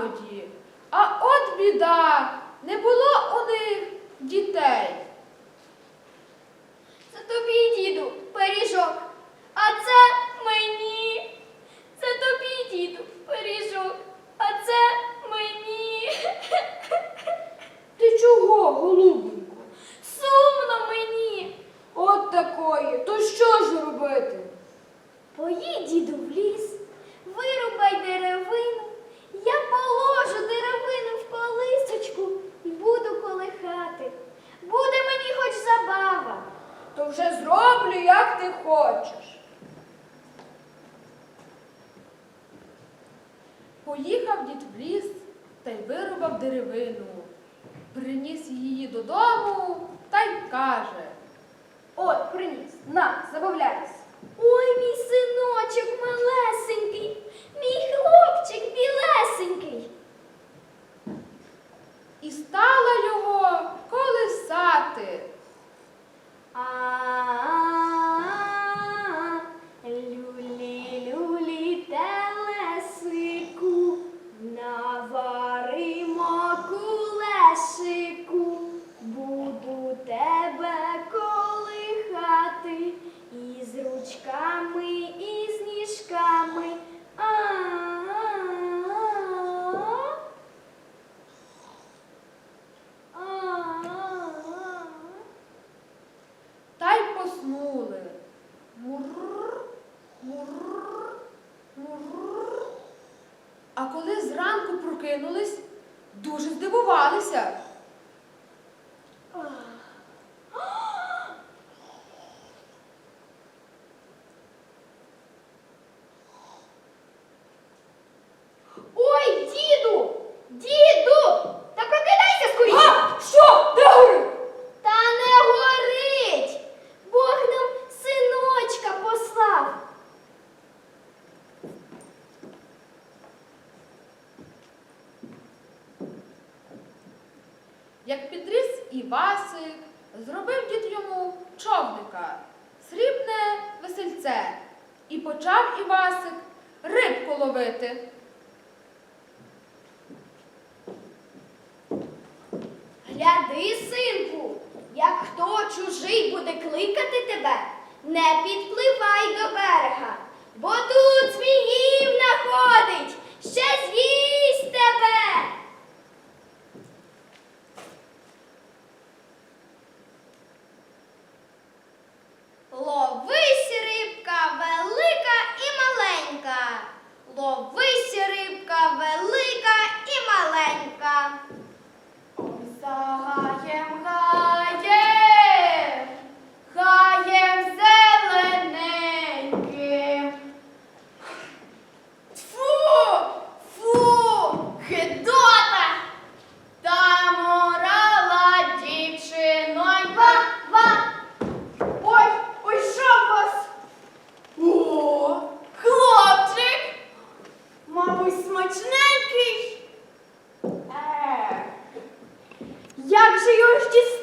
лагоді. А от біда, не було у них дітей. Це тобі, діду, пиріжок, а це мені. Це тобі, діду, пиріжок, а це мені. Ти чого, голубенько? Сумно мені. От такої. То що ж робити? Поїдь, діду, в ліс, вирубай деревину. está прокинулись. Гляди, синку, як хто чужий буде кликати тебе, не підпливай до берега, бо тут змігів находить, ще з'їсть тебе. Savaşı görüşeceğiz.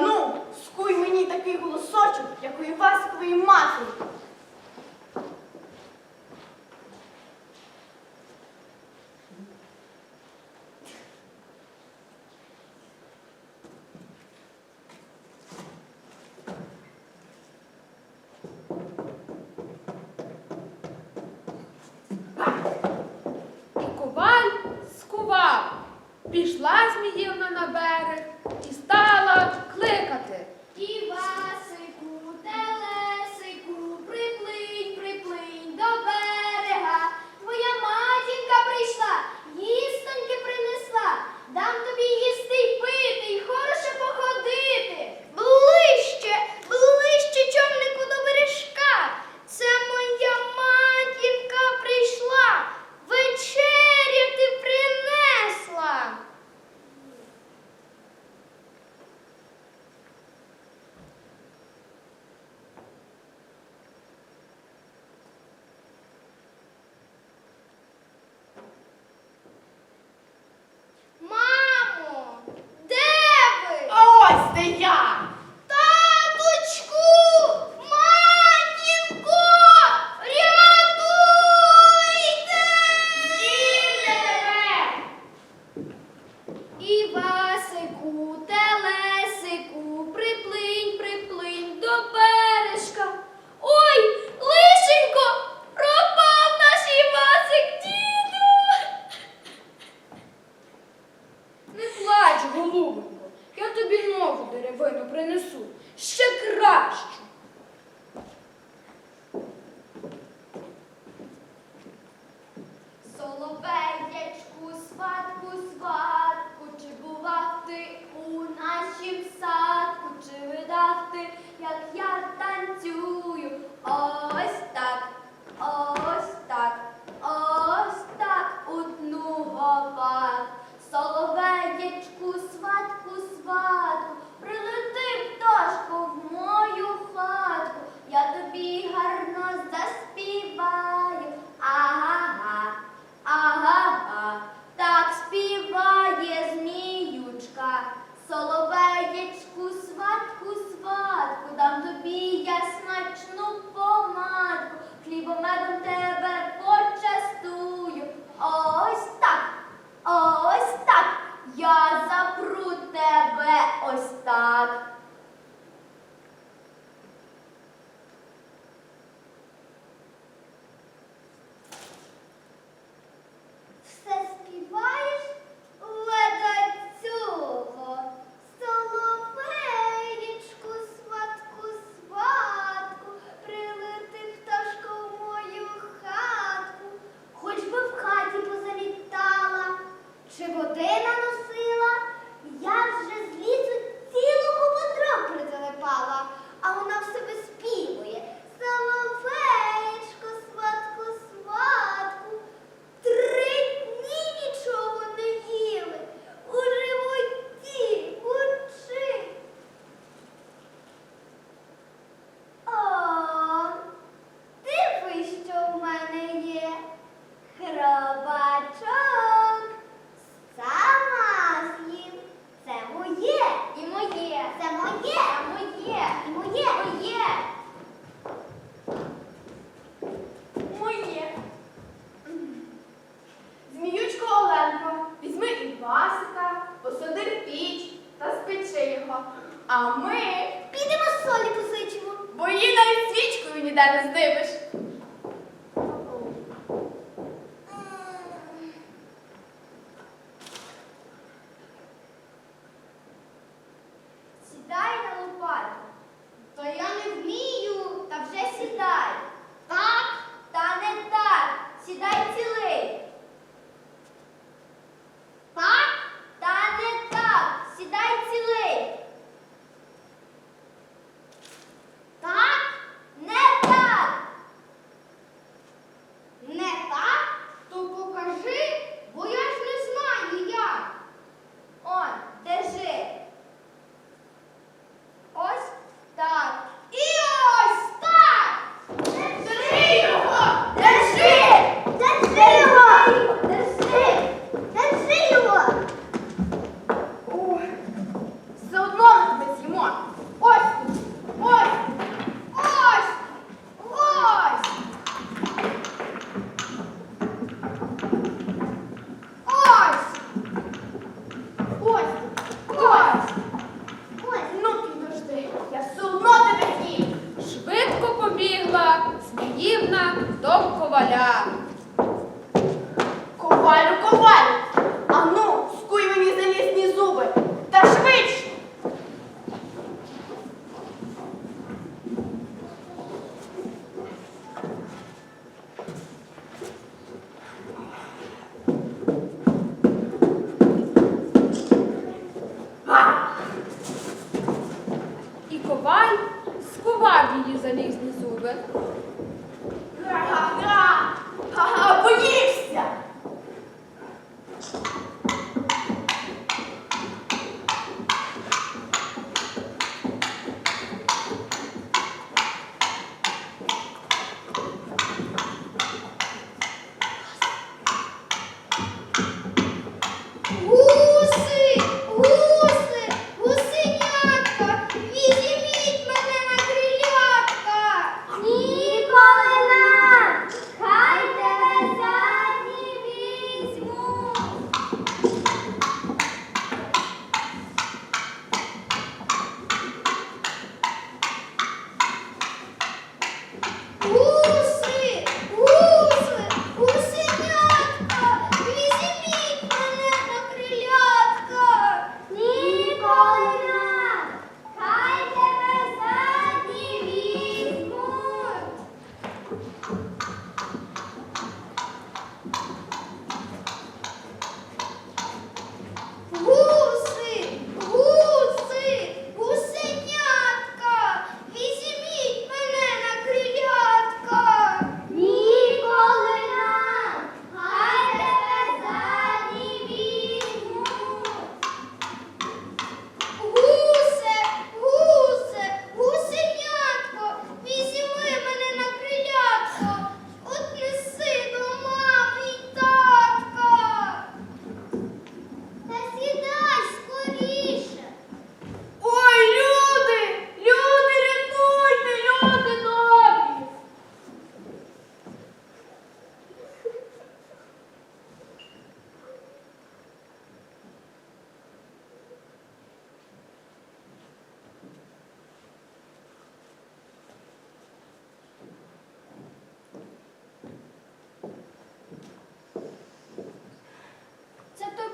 Ану, скуй мені такий голосочок, як у Іваскової матері.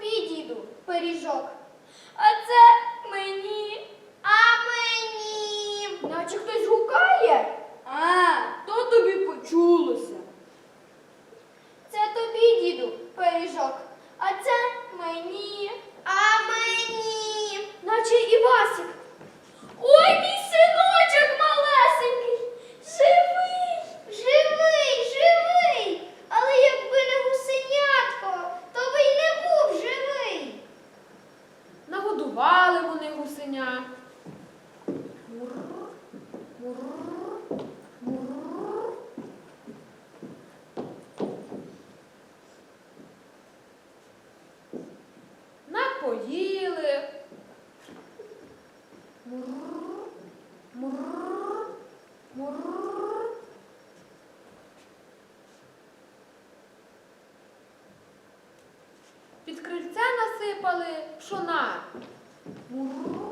мій діду пиріжок. А це поїли. Мурр. Під крильця насипали пшона. Мурр.